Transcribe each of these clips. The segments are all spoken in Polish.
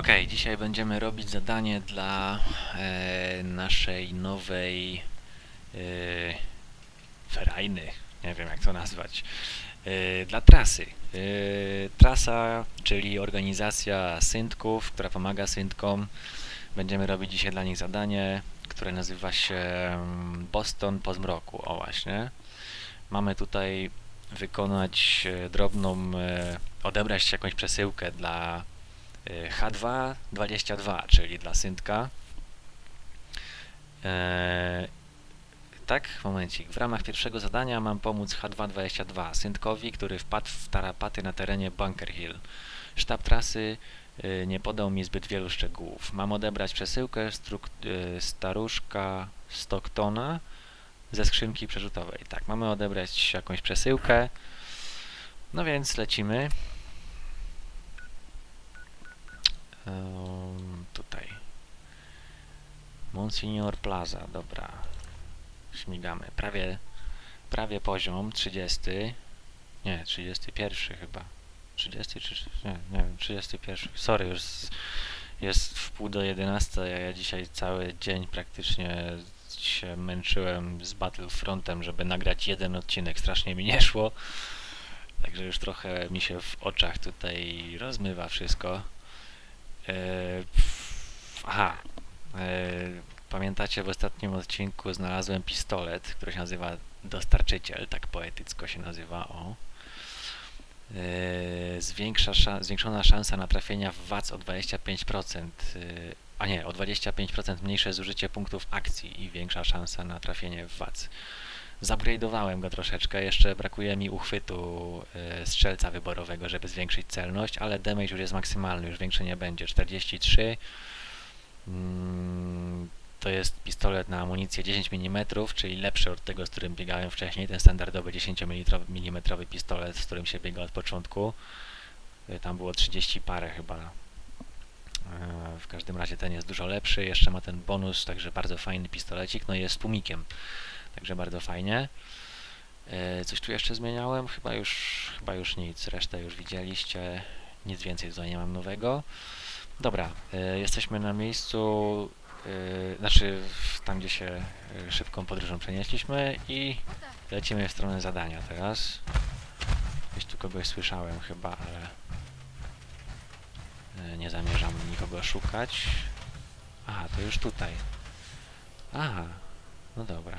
Okej, dzisiaj będziemy robić zadanie dla e, naszej nowej e, ferajny, nie wiem jak to nazwać, e, dla trasy. E, trasa, czyli organizacja syntków, która pomaga syntkom. Będziemy robić dzisiaj dla nich zadanie, które nazywa się mm, Boston po zmroku. O właśnie. Mamy tutaj wykonać e, drobną, e, odebrać jakąś przesyłkę dla e, H222, czyli dla syntka. E, tak, momencik. W ramach pierwszego zadania mam pomóc H222 syntkowi, który wpadł w tarapaty na terenie Bunker Hill. Sztab trasy e, nie podał mi zbyt wielu szczegółów. Mam odebrać przesyłkę e, staruszka Stocktona ze skrzynki przerzutowej. Tak, mamy odebrać jakąś przesyłkę. No więc lecimy. Tutaj. Monsignor Plaza, dobra. Śmigamy. Prawie, prawie poziom, 30. Nie, 31 chyba. 30 czy... Nie, nie wiem, 31. Sorry, już jest w pół do 11, a ja dzisiaj cały dzień praktycznie się męczyłem z Battlefrontem, żeby nagrać jeden odcinek. Strasznie mi nie szło. Także już trochę mi się w oczach tutaj rozmywa wszystko. E, aha. E, pamiętacie w ostatnim odcinku znalazłem pistolet, który się nazywa Dostarczyciel, tak poetycko się nazywa, o. E, zwiększa zwiększona szansa na trafienia w WAC o 25%, e, a nie, o 25% mniejsze zużycie punktów akcji i większa szansa na trafienie w WAC. Zupgrade'owałem go troszeczkę, jeszcze brakuje mi uchwytu e, strzelca wyborowego, żeby zwiększyć celność, ale damage już jest maksymalny, już większy nie będzie. 43 mm, to jest pistolet na amunicję 10 mm, czyli lepszy od tego, z którym biegałem wcześniej, ten standardowy 10 mm pistolet, z którym się biega od początku. E, Tam było 30 parę chyba. E, W każdym razie ten jest dużo lepszy, jeszcze ma ten bonus, także bardzo fajny pistolecik, no i jest tłumikiem. Także bardzo fajnie. E, Coś tu jeszcze zmieniałem? Chyba już, chyba już nic. Resztę już widzieliście. Nic więcej tutaj nie mam nowego. Dobra, e, jesteśmy na miejscu, e, znaczy tam, gdzie się szybką podróżą przenieśliśmy i lecimy w stronę zadania teraz. Gdzieś tu kogoś słyszałem chyba, ale nie zamierzam nikogo szukać. Aha, to już tutaj. Aha, no dobra.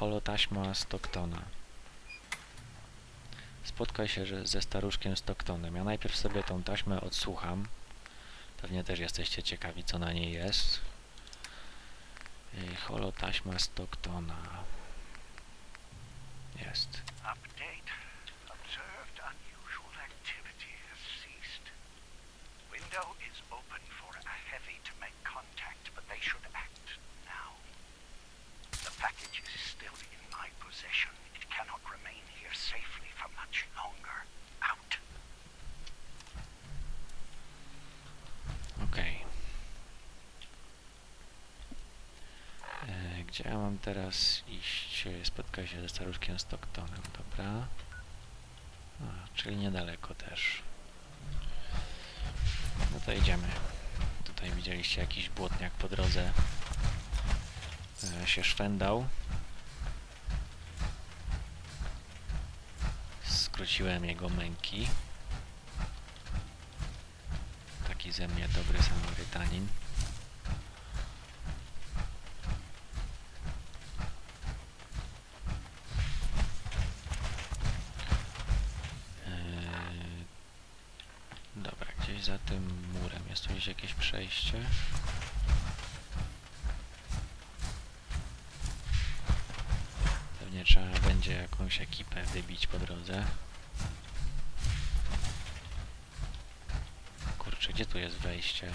Holotaśma Stocktona. Spotkaj się ze staruszkiem Stocktonem. Ja najpierw sobie tą taśmę odsłucham. Pewnie też jesteście ciekawi, co na niej jest. Holotaśma Stocktona. Jest. Update. Observed unusual activity has ceased. Window is open for a heavy to make contact, but they should act now. The package is still in my possession. It cannot remain here safely for much longer. Out. Okej. E, Gdzie ja mam teraz iść? E, Spotkaj się ze staruszkiem Stocktonem, dobra. A, czyli niedaleko też. No to idziemy. Tutaj widzieliście jakiś błotniak po drodze e, się szwendał. Skróciłem jego męki. Taki ze mnie dobry Samarytanin. Eee, Dobra, gdzieś za tym murem jest tu gdzieś jakieś Pewnie trzeba będzie jakąś ekipę wybić po drodze. Kurczę, gdzie tu jest wejście?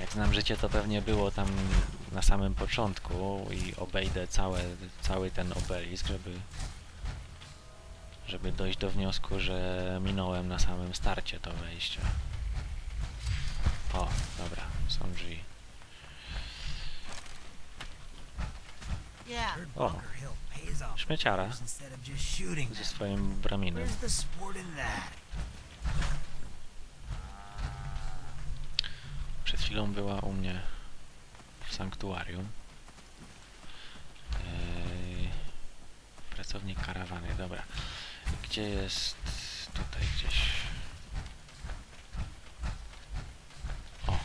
Jak znam życie, to pewnie było tam na samym początku i obejdę całe, cały ten obelisk, żeby żeby dojść do wniosku, że minąłem na samym starcie to wejście. O, dobra, są drzwi. Yeah. Off Śmieciara ze swoim braminem. Przed chwilą była u mnie w sanktuarium. Pracownik karawany, dobra. Gdzie jest... tutaj gdzieś... O,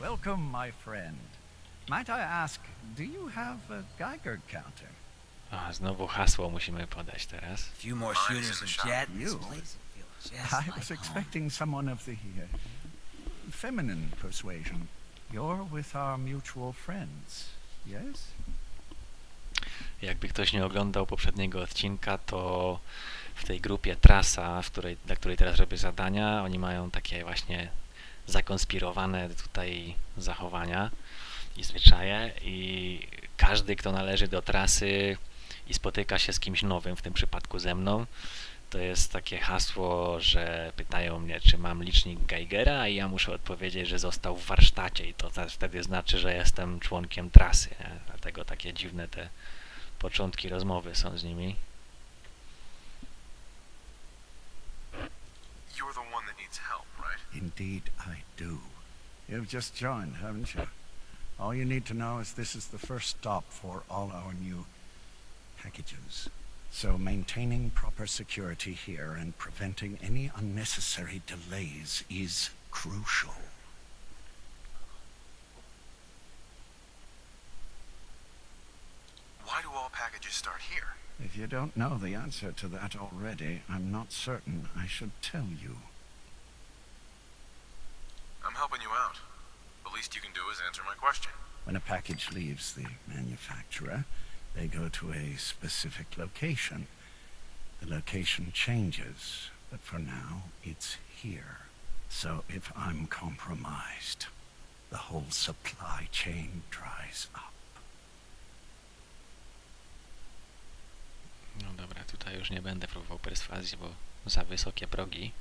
Welcome, my friend. Might I ask, do you have a Geiger counter? a, znowu hasło musimy podać teraz. A few more shooters and jet. This You? place would feel just I like was home. expecting someone of the uh, feminine persuasion. You're with our mutual friends, yes? Jakby ktoś nie oglądał poprzedniego odcinka, to w tej grupie Trasa, w której, dla której teraz robię zadania, oni mają takie właśnie zakonspirowane tutaj zachowania i zwyczaje i każdy, kto należy do trasy i spotyka się z kimś nowym, w tym przypadku ze mną, to jest takie hasło, że pytają mnie, czy mam licznik Geigera i ja muszę odpowiedzieć, że został w warsztacie i to wtedy znaczy, że jestem członkiem trasy. Nie? Dlatego takie dziwne te początki rozmowy są z nimi. Indeed, I do. You've just joined, haven't you? All you need to know is this is the first stop for all our new packages. So maintaining proper security here and preventing any unnecessary delays is crucial. Why do all packages start here? If you don't know the answer to that already, I'm not certain I should tell you. I'm helping you out. The least you can do is answer my question. When a package leaves the manufacturer, they go to a specific location. The location changes, but for now, it's here. So if I'm compromised, the whole supply chain dries up. No dobra, tutaj już nie będę próbował perswazji, bo za wysokie progi.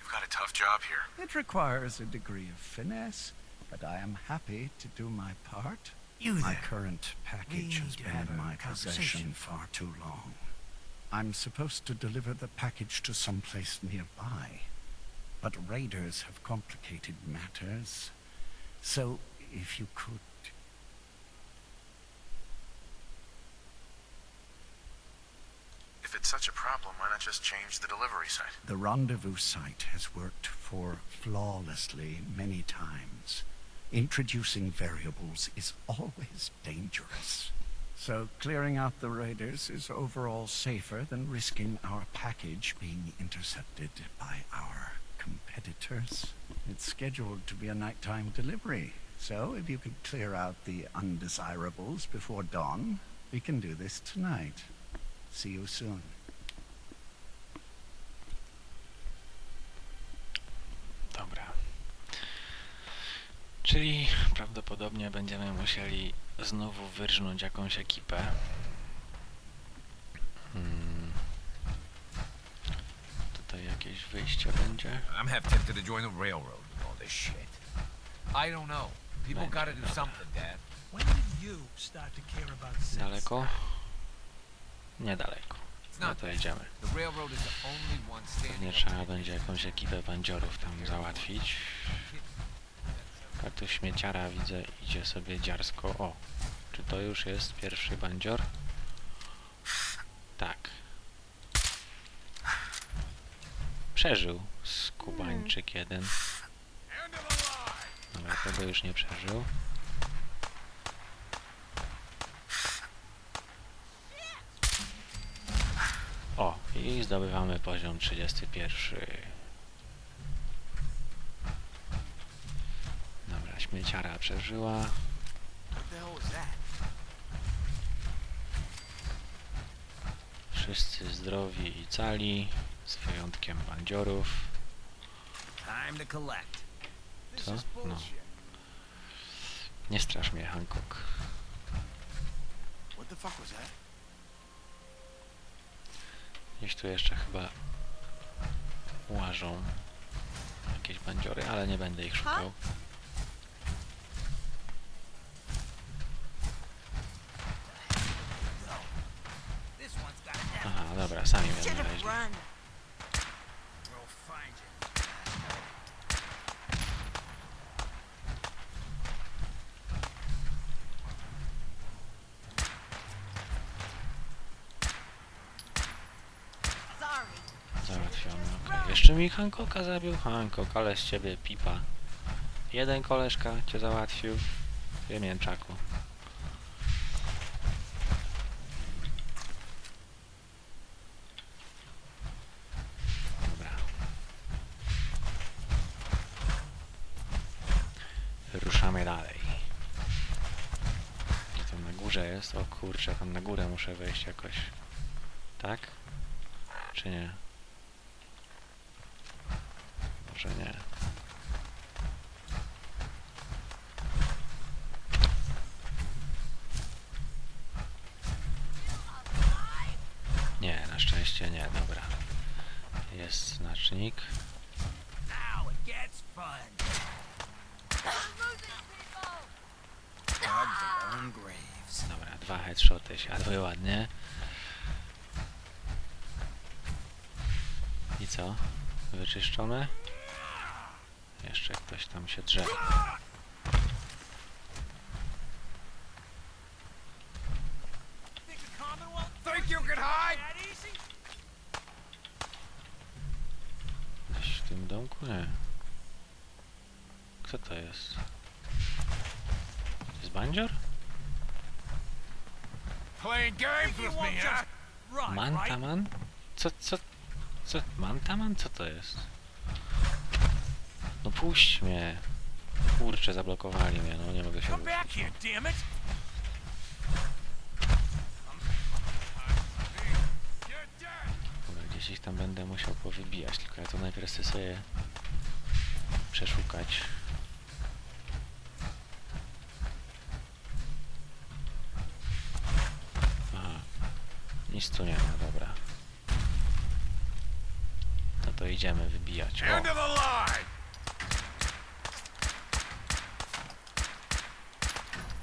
You've got a tough job here. It requires a degree of finesse, but I am happy to do my part. You My there. current package We has been in my possession far too long. I'm supposed to deliver the package to someplace nearby, but raiders have complicated matters. So, if you could... If it's such a problem, why not just change the delivery site? The rendezvous site has worked for flawlessly many times. Introducing variables is always dangerous. So clearing out the raiders is overall safer than risking our package being intercepted by our competitors. It's scheduled to be a nighttime delivery. So if you could clear out the undesirables before dawn, we can do this tonight. See you soon. Czyli prawdopodobnie będziemy musieli znowu wyrżnąć jakąś ekipę. Hmm. Tutaj jakieś wyjście będzie. I'm half tempted to join the railroad with all this shit. I don't know. People Thank gotta do something, Dad. When did you start to care about sense? Daleko? Niedaleko. It's No not to that. idziemy. The railroad is the only one Pewnie trzeba będzie jakąś ekipę bandziorów tam załatwić. A tu śmieciara widzę idzie sobie dziarsko. O, czy to już jest pierwszy bandzior? Tak. Przeżył skubańczyk jeden. Dobra, tego już nie przeżył. O, i zdobywamy poziom 31. Dobra, śmieciara przeżyła. Wszyscy zdrowi i cali, z wyjątkiem bandziorów. Co? No. Nie strasz mnie, Hancock. Gdzieś tu jeszcze chyba łażą jakieś bandziory, ale nie będę ich szukał. sami mnie Should have znaleźli. Run. Załatwiony, okej. Jeszcze mi Hancocka zabił? Hancock, ale z ciebie pipa. Jeden koleżka cię załatwił. Wie mięczaku. Dobra. Ruszamy dalej. Gdzie tam na górze jest? O kurczę, tam na górę muszę wejść jakoś. Tak? Czy nie? Może nie. Nie, na szczęście nie, dobra. Jest znacznik. Headshoty siadły ładnie. I co? Wyczyszczone? Jeszcze ktoś tam się drze. Gdzieś w tym domku? Nie. Kto to jest? To jest bandzior? Playing games with me, huh? Mantaman? Co, co, co? Mantaman? Co to jest? No puść mnie. Kurczę, zablokowali mnie, no nie mogę się Come ruszyć. back here, damn it! You're dead. Dobra, gdzieś ich tam będę musiał powybijać, tylko ja to najpierw chcę sobie przeszukać. Aha, nic tu nie ma, dobra. No to idziemy wybijać. O,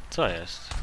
co jest?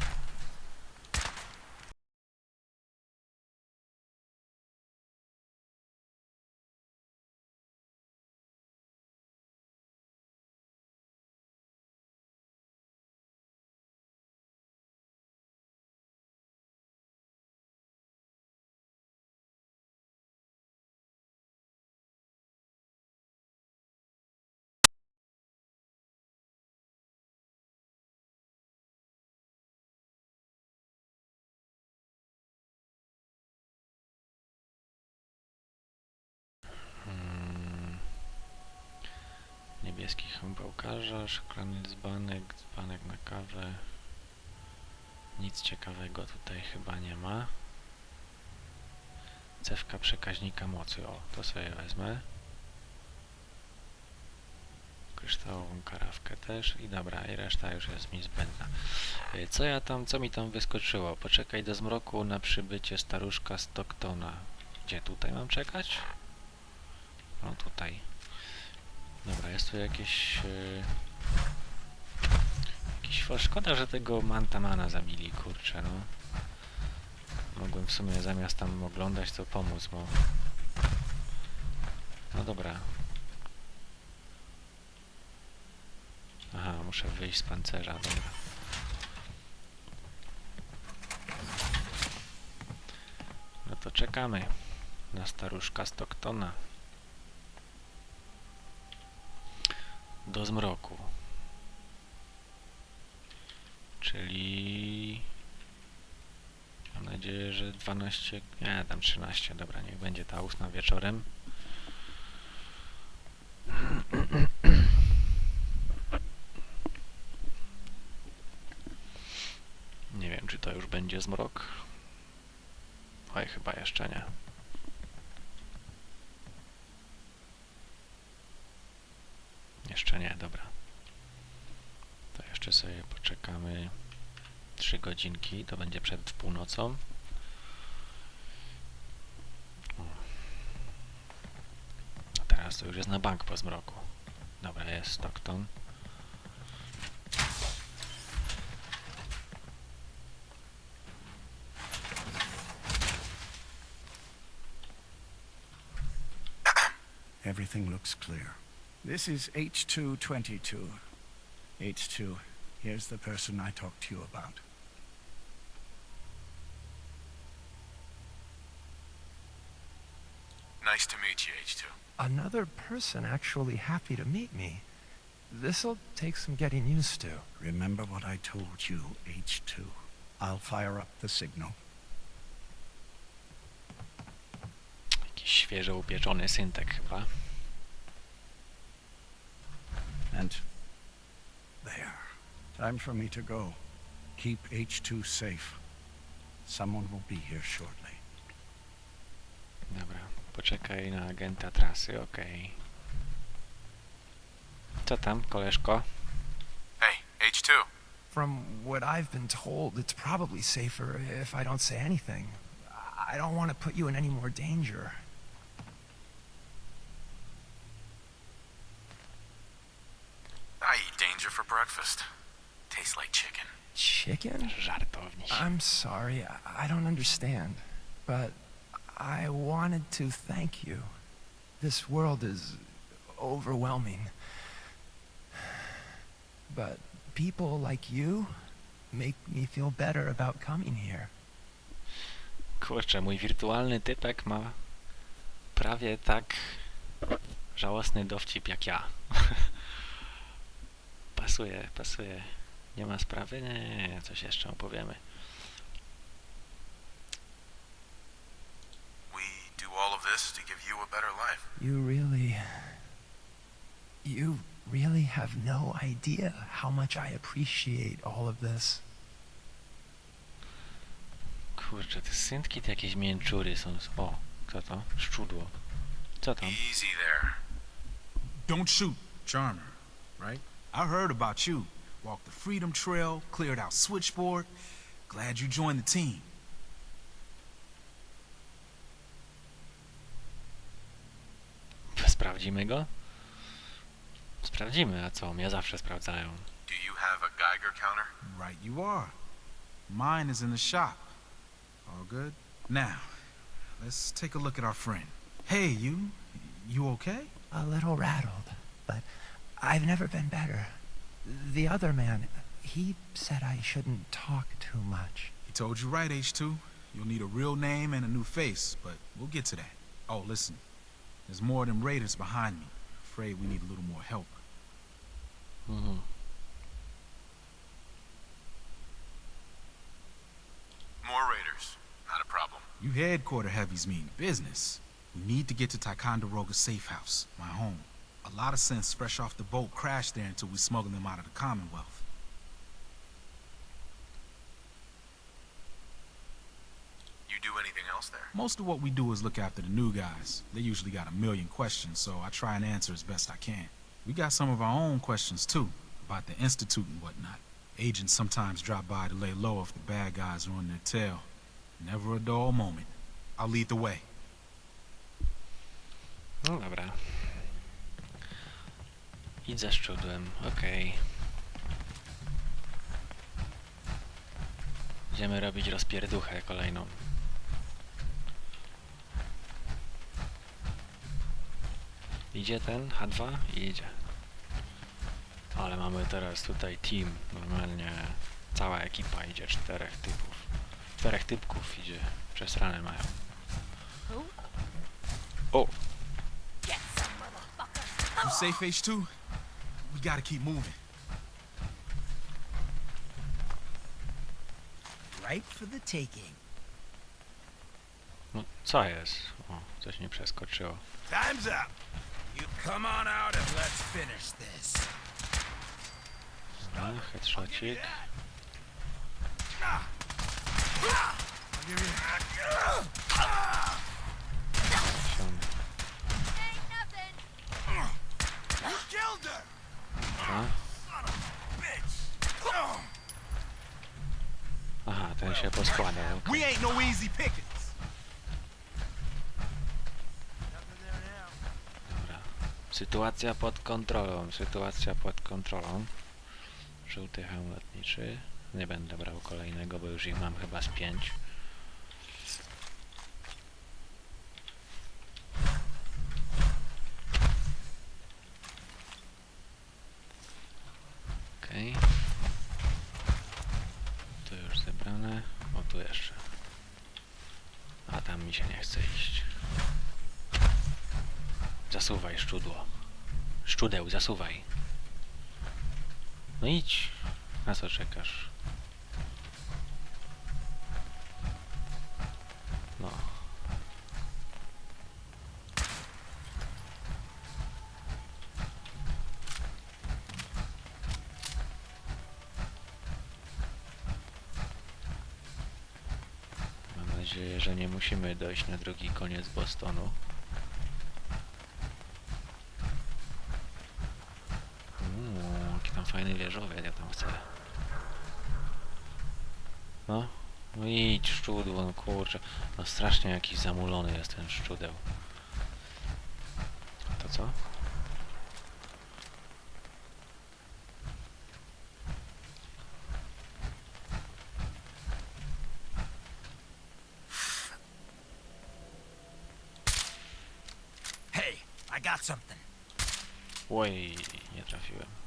Niebieski chymbałkarza, szklany dzbanek, dzbanek na kawę. Nic ciekawego tutaj chyba nie ma. Cewka przekaźnika mocy, o, to sobie wezmę. Kryształową karawkę też i dobra, i reszta już jest mi zbędna. Y, Co ja tam, co mi tam wyskoczyło? Poczekaj do zmroku na przybycie staruszka Stocktona. Gdzie tutaj mam czekać? No tutaj. Dobra, jest tu jakieś... Yy... Jakiś fo- Szkoda, że tego Mantamana zabili, kurczę, no. Mogłem w sumie zamiast tam oglądać, to pomóc mu. No dobra. Aha, muszę wyjść z pancerza, dobra. No to czekamy na staruszka Stocktona. Do zmroku. Czyli... Mam nadzieję, że 12... Nie, tam 13. Dobra, niech będzie ta 8 wieczorem. Nie wiem, czy to już będzie zmrok. Oj, chyba jeszcze nie. Jeszcze nie, dobra. To jeszcze sobie poczekamy 3 godzinki, to będzie przed północą. A teraz to już jest na bank po zmroku. Dobra, jest Stockton. Everything looks clear. This is H222. H2, here's the person I talked to you about. Nice to meet you, H2. Another person actually happy to meet me. This'll take some getting used to. Remember what I told you, H2. I'll fire up the signal. Jakiś świeżo upieczony syntek chyba. And there. Time for me to go. Keep H2 safe. Someone will be here shortly. Dobra, poczekaj na agenta trasy, okej. Co tam, koleżko? Hey, H2. From what I've been told, it's probably safer if I don't say anything. I don't want to put you in any more danger. I eat danger for breakfast. Tastes like chicken. Chicken? Żartowniś. I'm sorry, I- I don't understand. But I wanted to thank you. This world is overwhelming. But people like you make me feel better about coming here. Kurczę, mój wirtualny typek ma prawie tak żałosny dowcip jak ja. pasuje, pasuje. Nie ma sprawy? Nie, coś jeszcze opowiemy. This to give you a better life. You really. You really have no idea how much I appreciate all of this. Kurczę, te syntki to jakieś mięczury są. O, kto to? Szczudło. Co tam? Easy there. Don't shoot, Charmer, right? I heard about you. Walked the Freedom Trail, cleared out Switchboard. Glad you joined the team. Sprawdzimy go? Sprawdzimy, a co? Mnie zawsze sprawdzają. Do you have a Geiger counter? Right you are. Mine is in the shop. All good? Now, let's take a look at our friend. Hey, you. You okay? A little rattled, but I've never been better. The other man, he said I shouldn't talk too much. He told you right, H2. You'll need a real name and a new face, but we'll get to that. Oh, listen. There's more of them raiders behind me. Afraid we need a little more help. Mhm. More raiders. Not a problem. You headquarter heavies mean business. We need to get to Ticonderoga's safe house, my home. A lot of sense fresh off the boat crashed there until we smuggled them out of the Commonwealth. You do anything else there? Most of what we do is look after the new guys. They usually got a million questions, so I try and answer as best I can. We got some of our own questions too, about the Institute and whatnot. Agents sometimes drop by to lay low if the bad guys are on their tail. Never a dull moment. I'll lead the way. No dobra. Idź za szczudłem, okej. Idziemy robić rozpierduchę kolejną. Idzie ten H2? Idzie. Ale mamy teraz tutaj team. Normalnie cała ekipa idzie, czterech typów. Czterech typków idzie. Przesrane mają. Who? O! You safe, H2? We gotta keep moving. Right for the taking. No, co jest? O, coś mi przeskoczyło. Time's up. You come on out and let's finish this. No, headshotcik. Siądę. Ain't nothing. You killed her, Dobra. bitch. Aha, ten się poskładał. okej. We ain't no easy pickings. Sytuacja pod kontrolą, sytuacja pod kontrolą. Żółty hełm lotniczy. Nie będę brał kolejnego, bo już ich mam chyba z pięć. Okej. Okay. Tu już zebrane. O, tu jeszcze. A tam mi się nie chce iść. Zasuwaj, szczudło. Szczudeł, zasuwaj. No idź. Na co czekasz? No. Mam nadzieję, że nie musimy dojść na drugi koniec Bostonu. Ja tam chcę. No, no idź szczudło, no kurczę. No strasznie jakiś zamulony jest ten szczudeł. A to co? Hey, I got something. Oj, nie trafiłem.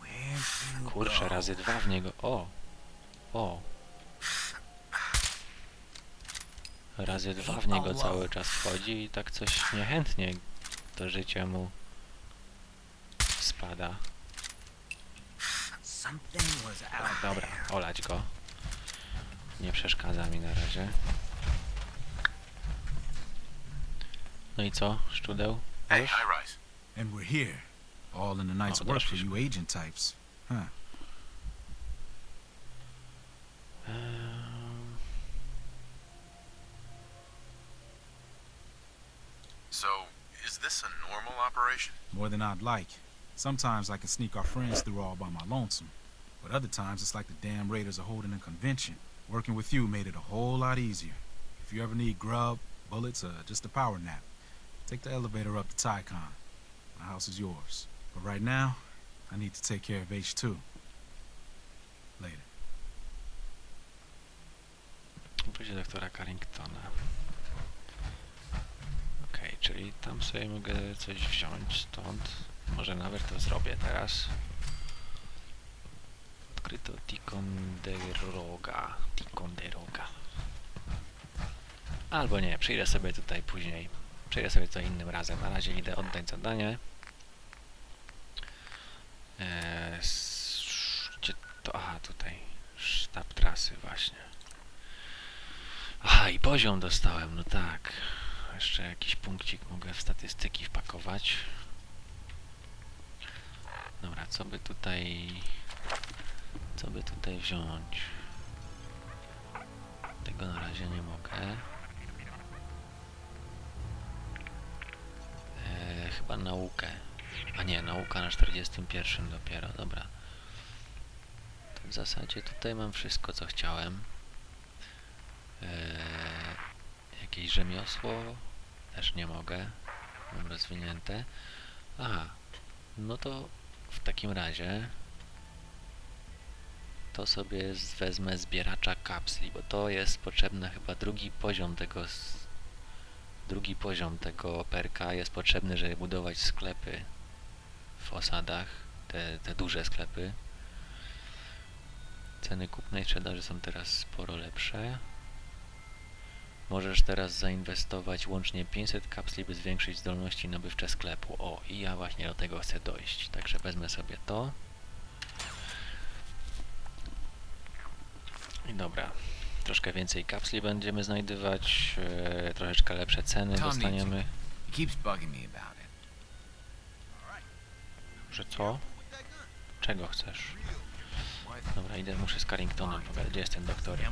Where you Kurczę, go? Razy dwa w niego. O! O! Razy dwa w niego cały czas wchodzi i tak coś niechętnie to życie mu spada. Dobra, olać go. Nie przeszkadza mi na razie. No i co, szczudeł? Hey, rise. And we're here. All in a night's work for you agent types. Huh. Ehm, So, is this a normal operation? More than I'd like. Sometimes I can sneak our friends through all by my lonesome. But other times it's like the damn Raiders are holding a convention. Working with you made it a whole lot easier. If you ever need grub, bullets, or just a power nap, take the elevator up to Tycon. My house is yours. But right now, I need to take care of H2. Later. Pójdzie doktora Carringtona. Okej, czyli tam sobie mogę coś wziąć stąd. Może nawet to zrobię teraz. Odkryto Ticonderoga. Ticonderoga. Albo nie, przyjdę sobie tutaj później. Przyjdę sobie to innym razem. Na razie idę oddać zadanie. Eee, gdzie to? Aha, tutaj. Sztab trasy właśnie. Aha, i poziom dostałem, no tak. Jeszcze jakiś punkcik mogę w statystyki wpakować. Dobra, co by tutaj... Co by tutaj wziąć? Tego na razie nie mogę. Eee, chyba naukę. A nie, nauka na 41 dopiero, dobra. To w zasadzie tutaj mam wszystko, co chciałem. Eee, jakieś rzemiosło też nie mogę. Mam rozwinięte. Aha, no to w takim razie to sobie wezmę zbieracza kapsli, bo to jest potrzebny chyba drugi poziom tego drugi poziom tego perka jest potrzebny, żeby budować sklepy w osadach, te, te duże sklepy. Ceny kupna i sprzedaży są teraz sporo lepsze. Możesz teraz zainwestować łącznie 500 kapsli, by zwiększyć zdolności nabywcze sklepu. O, i ja właśnie do tego chcę dojść. Także wezmę sobie to. I dobra. Troszkę więcej kapsli będziemy znajdywać, e, troszeczkę lepsze ceny dostaniemy. Że co? Czego chcesz? Dobra, idę, muszę z Carringtonem pogadać. Gdzie jest ten doktorek?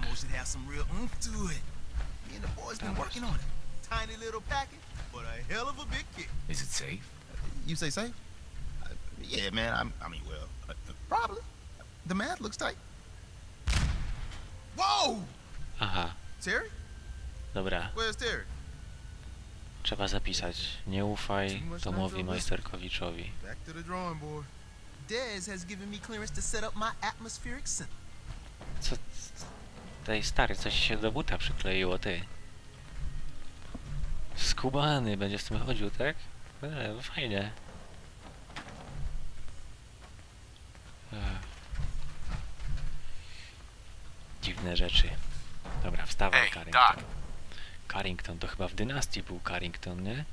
And the boys been working on it. Tiny little package, but a hell of a big kick. Is it safe? You say safe? Uh, yeah, man. I'm, I mean, well, uh, probably. The math looks tight. Whoa! Aha, Terry? dobra. Where's Terry? Trzeba zapisać. Nie ufaj Tomowi Majsterkowiczowi. Back to the drawing board. Dez has given me clearance to set up my atmospheric center. Co? Tej stary, coś się do buta przykleiło, ty. Skubany będzie z tym chodził, tak? E, fajnie. E. Dziwne rzeczy. Dobra, wstawaj, Carrington. Tak. Carrington to chyba w dynastii był Carrington, nie?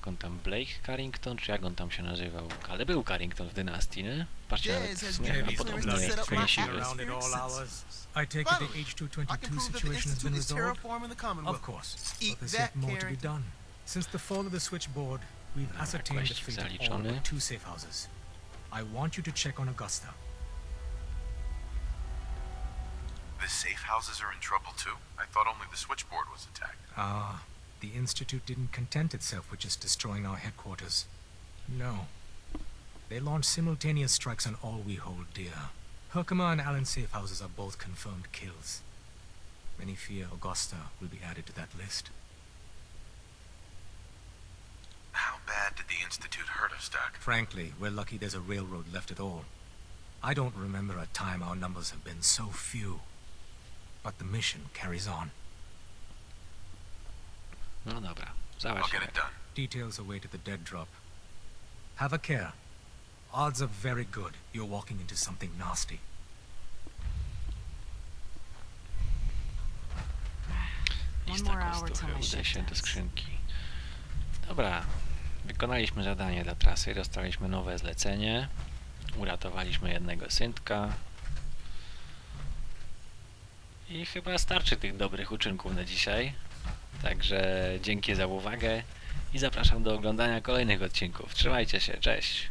Jak on tam, Blake Carrington, czy jak on tam się nazywał? Ale był Carrington w dynastii, nie? Patrzcie, nawet w sumie chyba me podobny camera Around at all hours. I take it the Finally, I can H-222 prove that the situation has been resolved? Of course, but there's yet more to be done. Since the fall of the switchboard, we've ascertained the fate of all but two safe houses. I want you to check on Augusta. The safe houses are in trouble too? I thought only the switchboard was attacked. Ah, the Institute didn't content itself with just destroying our headquarters. No. They launched simultaneous strikes on all we hold dear. Herkimer and Allen safe houses are both confirmed kills. Many fear Augusta will be added to that list. How bad did the Institute hurt us, Doc? Frankly, we're lucky there's a railroad left at all. I don't remember a time our numbers have been so few. But the mission carries on. No dobra, I'll załatw get się. it done. Details await at the dead drop. Have a care. Odds are very good you're walking into something nasty. Udaj się do skrzynki. Dobra, wykonaliśmy zadanie dla trasy, dostaliśmy nowe zlecenie, uratowaliśmy jednego syntka i chyba starczy tych dobrych uczynków na dzisiaj. Także dzięki za uwagę i zapraszam do oglądania kolejnych odcinków. Trzymajcie się, cześć!